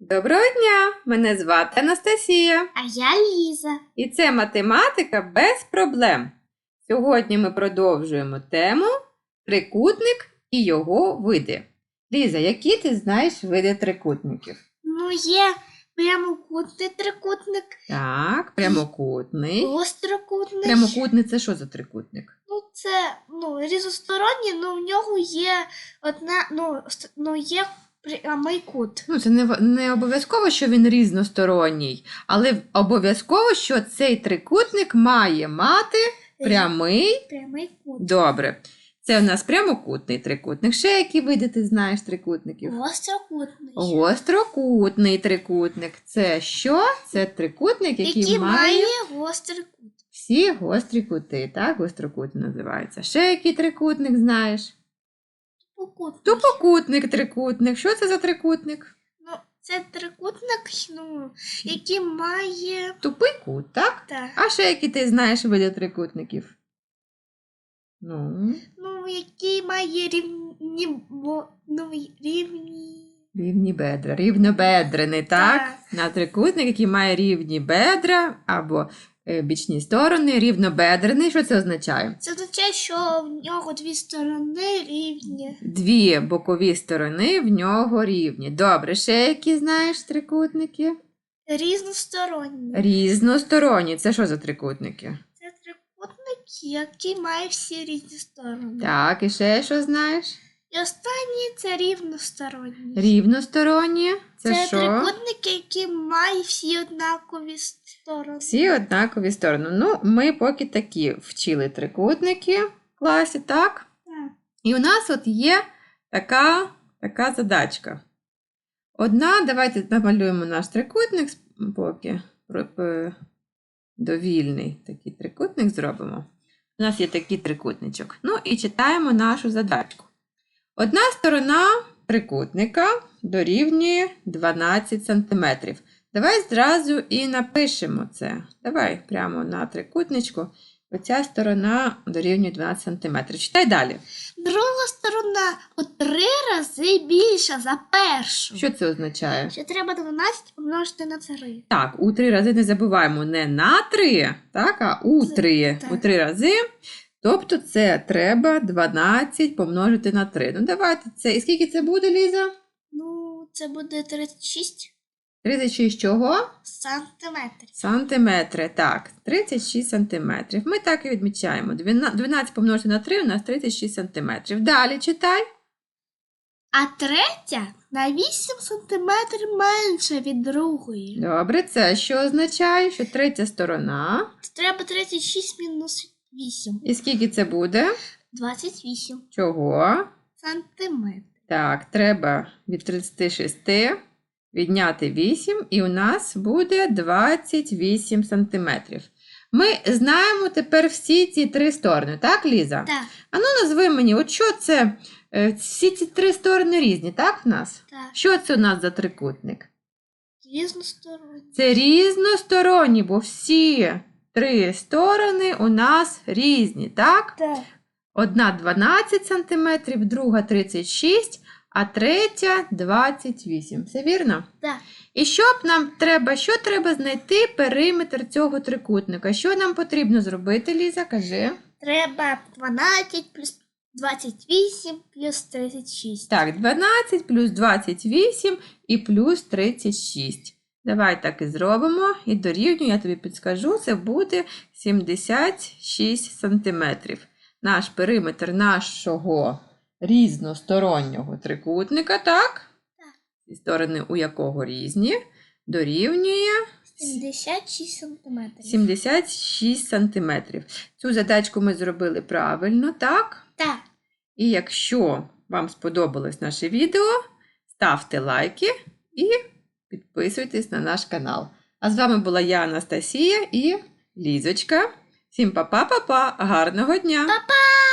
Доброго дня! Мене звати Анастасія, А я Ліза. і це математика без проблем. Сьогодні ми продовжуємо тему трикутник і його види. Ліза, які ти знаєш види трикутників? Ну, є прямокутний трикутник, Так, прямокутний. гострокутний. Прямокутний це що за трикутник? Ну, це ну, різносторонній, ну в нього є одна, ну, ну є прямий кут. Ну, це не, не обов'язково, що він різносторонній, але обов'язково, що цей трикутник має мати прямий Прямий кут. Добре. Це у нас прямокутний трикутник. Ще які види ти знаєш трикутників? Гострокутний. Гострокутний трикутник. Це що? Це трикутник, який, Який має має гострий кут. всі гострі кути. Так, гострокутний називається. Ще який трикутник знаєш? Тупокутний. Тупокутник трикутник. Що це за трикутник? Ну, це трикутник, ну, який має. Тупий кут, так? Так. А ще які ти знаєш види трикутників? Ну, Ну, який має рівні, ну, рівні. Рівні бедра. Рівнобедрений, так? Так. На трикутник, який має рівні бедра або е, бічні сторони, рівнобедрений. Що це означає? Це означає, що в нього дві сторони рівні. Дві бокові сторони в нього рівні. Добре, ще які знаєш трикутники? Різносторонні. Різносторонні. Це що за трикутники? Це трикутник, який має всі різні сторони. Так, і ще що знаєш? І останній це рівносторонній. Рівносторонні. Це, Це що? трикутник, який має всі однакові сторони. Всі однакові сторони. Ну, ми поки такі вчили трикутники в класі, так? Так. І у нас от є така, така задачка. Одна, давайте намалюємо наш трикутник поки е, довільний такий трикутник зробимо. У нас є такий трикутничок. Ну і читаємо нашу задачку. Одна сторона трикутника дорівнює 12 см. Давай зразу і напишемо це. Давай прямо на трикутничку. Оця сторона дорівнює 12 см. Читай далі. Друга сторона у три рази більша за першу. Що це означає? Ще треба 12 помножити на 3. Так, у три рази не забуваємо не на три, так, а у Це- три. У три рази. Тобто це треба 12 помножити на 3. Ну, давайте це. І скільки це буде, Ліза? Ну, це буде 36 36 чого? сантиметрів. Сантиметри. Так, 36 сантиметрів. Ми так і відмічаємо. 12 помножити на 3 у нас 36 сантиметрів. Далі читай. А третя на 8 сантиметрів менша від другої. Добре, це що означає? Що третя сторона. Треба 36 мінус 8. І скільки це буде? 28 Чого? сантиметрів. Так, треба від 36 відняти 8, і у нас буде 28 сантиметрів. Ми знаємо тепер всі ці три сторони, так, Ліза? Так, А ну назви мені, от що це? Е, Всі ці три сторони різні, так, в нас? так. Що це у нас за трикутник? Різносторонні. Це різносторонні, бо всі три сторони у нас різні, так? Так. Одна 12 см, друга 36, а третя 28. Все вірно? Так. І що б нам треба, що треба знайти периметр цього трикутника? Що нам потрібно зробити, Ліза? Кажи. Треба 12 плюс 28 плюс 36. Так, 12 плюс 28 і плюс 36. Давай так і зробимо. І дорівнюю, я тобі підскажу, це буде 76 сантиметрів. Наш периметр нашого різностороннього трикутника, так? Так. І сторони у якого різні, дорівнює 76 сантиметрів. 76 сантиметрів. Цю задачку ми зробили правильно, так? Так. І якщо вам сподобалось наше відео, ставте лайки і підписуйтесь на наш канал. А з вами була я, Анастасія і Лізочка. Всім па-па-па-па, гарного дня! Па-па!